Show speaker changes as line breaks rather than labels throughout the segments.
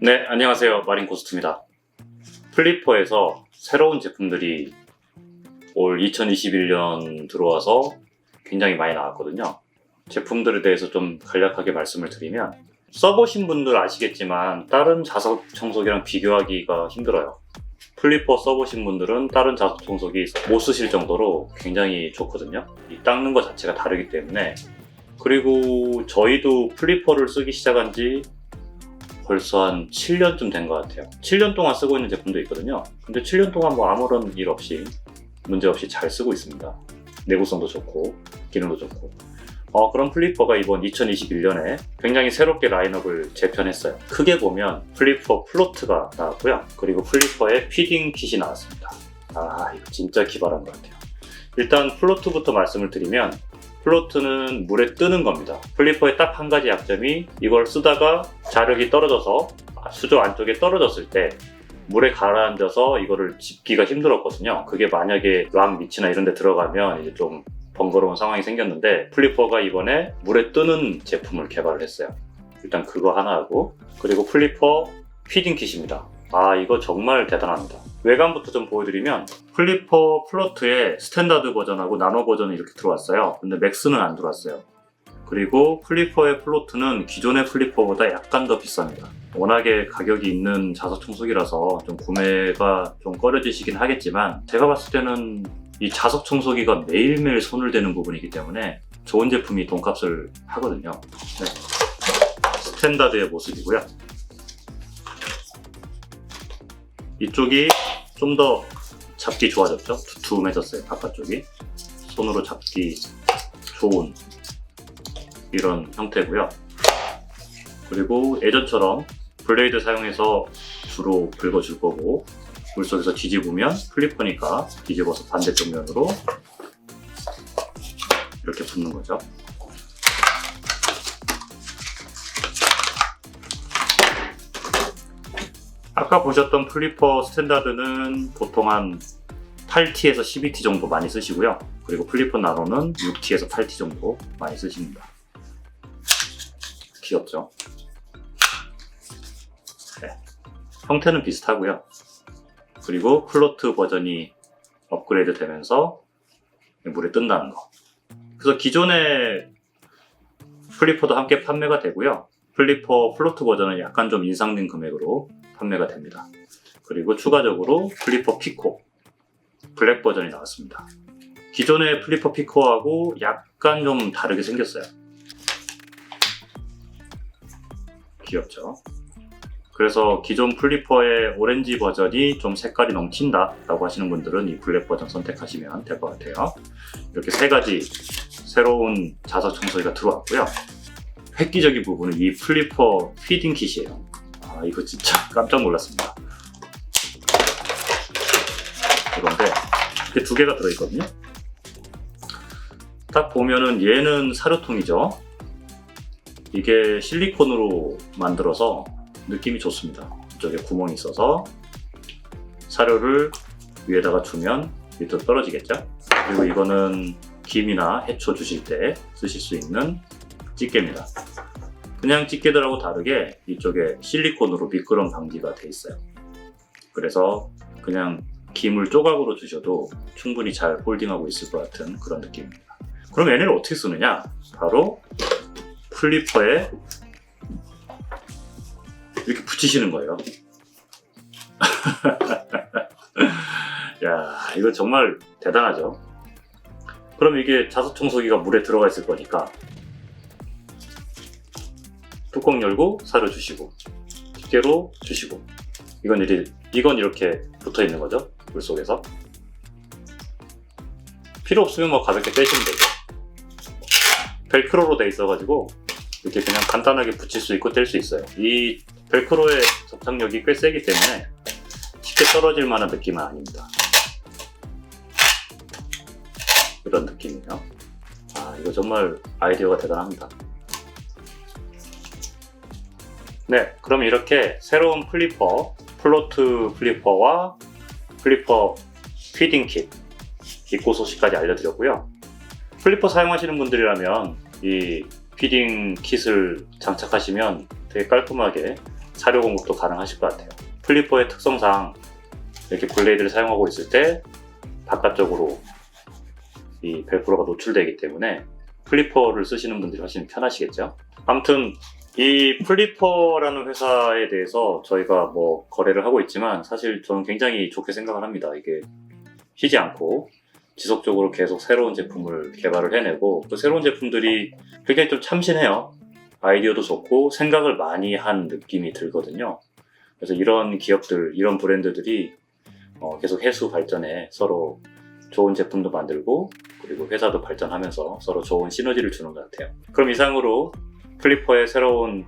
네, 안녕하세요. 마린 고스트입니다. 플리퍼에서 새로운 제품들이 올 2021년 들어와서 굉장히 많이 나왔거든요. 제품들에 대해서 좀 간략하게 말씀을 드리면 써보신 분들 아시겠지만 다른 자석 청소기랑 비교하기가 힘들어요. 플리퍼 써보신 분들은 다른 자석 청소기 못 쓰실 정도로 굉장히 좋거든요. 이 닦는 것 자체가 다르기 때문에 그리고 저희도 플리퍼를 쓰기 시작한 지 벌써 한 7년쯤 된 것 같아요. 7년 동안 쓰고 있는 제품도 있거든요. 근데 7년 동안 뭐 아무런 일 없이 문제 없이 잘 쓰고 있습니다. 내구성도 좋고 기능도 좋고. 어, 그런 플리퍼가 이번 2021년에 굉장히 새롭게 라인업을 재편했어요. 크게 보면 플리퍼 플로트가 나왔고요. 그리고 플리퍼의 피딩 킷이 나왔습니다. 아, 이거 진짜 기발한 것 같아요. 일단 플로트부터 말씀을 드리면 플로트는 물에 뜨는 겁니다. 플리퍼의 딱 한 가지 약점이 이걸 쓰다가 자력이 떨어져서 수조 안쪽에 떨어졌을 때 물에 가라앉아서 이거를 짚기가 힘들었거든요. 그게 만약에 락 밑이나 이런 데 들어가면 이제 좀 번거로운 상황이 생겼는데 플리퍼가 이번에 물에 뜨는 제품을 개발을 했어요. 일단 그거 하나 하고 그리고 플리퍼 피딩 킷입니다. 아 이거 정말 대단합니다. 외관부터 좀 보여드리면 플리퍼 플로트의 스탠다드 버전하고 나노 버전이 이렇게 들어왔어요. 근데 맥스는 안 들어왔어요. 그리고 플리퍼의 플로트는 기존의 플리퍼보다 약간 더 비쌉니다. 워낙에 가격이 있는 자석 청소기라서 좀 구매가 좀 꺼려지시긴 하겠지만 제가 봤을 때는 이 자석 청소기가 매일매일 손을 대는 부분이기 때문에 좋은 제품이 돈값을 하거든요. 네. 스탠다드의 모습이고요. 이쪽이 좀 더 잡기 좋아졌죠? 두툼해졌어요, 바깥쪽이. 손으로 잡기 좋은 이런 형태고요. 그리고 예전처럼 블레이드 사용해서 주로 긁어줄 거고 물속에서 뒤집으면 플리퍼니까 뒤집어서 반대쪽 면으로 이렇게 붓는 거죠. 아까 보셨던 플리퍼 스탠다드는 보통 한 8T에서 12T 정도 많이 쓰시고요. 그리고 플리퍼 나노는 6T에서 8T 정도 많이 쓰십니다. 귀엽죠? 네. 형태는 비슷하고요. 그리고 플로트 버전이 업그레이드 되면서 물에 뜬다는 거. 그래서 기존의 플리퍼도 함께 판매가 되고요. 플리퍼 플로트 버전은 약간 좀 인상된 금액으로 판매가 됩니다. 그리고 추가적으로 플리퍼 피코 블랙 버전이 나왔습니다. 기존의 플리퍼 피코하고 약간 좀 다르게 생겼어요. 귀엽죠? 그래서 기존 플리퍼의 오렌지 버전이 좀 색깔이 넘친다 라고 하시는 분들은 이 블랙 버전 선택하시면 될 것 같아요. 이렇게 세 가지 새로운 자석 청소기가 들어왔고요. 획기적인 부분은 이 플리퍼 피딩 킷이에요. 아, 이거 진짜 깜짝 놀랐습니다. 그런데 이렇게 두 개가 들어있거든요. 딱 보면은 얘는 사료통이죠. 이게 실리콘으로 만들어서 느낌이 좋습니다. 이쪽에 구멍이 있어서 사료를 위에다가 주면 밑으로 떨어지겠죠. 그리고 이거는 김이나 해초 주실 때 쓰실 수 있는 집게입니다. 그냥 집게들하고 다르게 이쪽에 실리콘으로 미끄럼 방지가 돼 있어요. 그래서 그냥 김을 조각으로 주셔도 충분히 잘 홀딩하고 있을 것 같은 그런 느낌입니다. 그럼 얘네를 어떻게 쓰느냐? 바로 플리퍼에 이렇게 붙이시는 거예요. 야, 이거 정말 대단하죠? 그럼 이게 자석 청소기가 물에 들어가 있을 거니까 뚜껑 열고 사료 주시고 집게로 주시고. 이건 이제 이건 이렇게 붙어 있는 거죠 물 속에서. 필요 없으면 뭐 가볍게 떼시면 되죠 벨크로로 돼 있어가지고 이렇게 그냥 간단하게 붙일 수 있고 뗄 수 있어요. 이 벨크로의 접착력이 꽤 세기 때문에 쉽게 떨어질 만한 느낌은 아닙니다. 이런 느낌이에요. 아 이거 정말 아이디어가 대단합니다 네, 그럼 이렇게 새로운 플리퍼, 플로트 플리퍼와 플리퍼 피딩 킷 입고 소식까지 알려드렸고요. 플리퍼 사용하시는 분들이라면 이 피딩 킷을 장착하시면 되게 깔끔하게 사료 공급도 가능하실 것 같아요. 플리퍼의 특성상 이렇게 블레이드를 사용하고 있을 때 바깥쪽으로 이 벨크로가 노출되기 때문에 플리퍼를 쓰시는 분들이 훨씬 편하시겠죠. 아무튼 이 플리퍼라는 회사에 대해서 저희가 뭐 거래를 하고 있지만 사실 저는 굉장히 좋게 생각을 합니다. 이게 쉬지 않고 지속적으로 계속 새로운 제품을 개발을 해내고 그 새로운 제품들이 굉장히 좀 참신해요. 아이디어도 좋고 생각을 많이 한 느낌이 들거든요. 그래서 이런 기업들, 이런 브랜드들이 어, 계속 해수 발전에 서로 좋은 제품도 만들고 그리고 회사도 발전하면서 서로 좋은 시너지를 주는 것 같아요. 그럼 이상으로 플리퍼의 새로운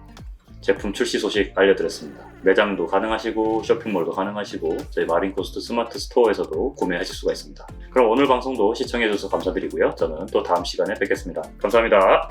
제품 출시 소식 알려드렸습니다. 매장도 가능하시고 쇼핑몰도 가능하시고 저희 마린코스트 스마트 스토어에서도 구매하실 수가 있습니다. 그럼 오늘 방송도 시청해주셔서 감사드리고요. 저는 또 다음 시간에 뵙겠습니다. 감사합니다.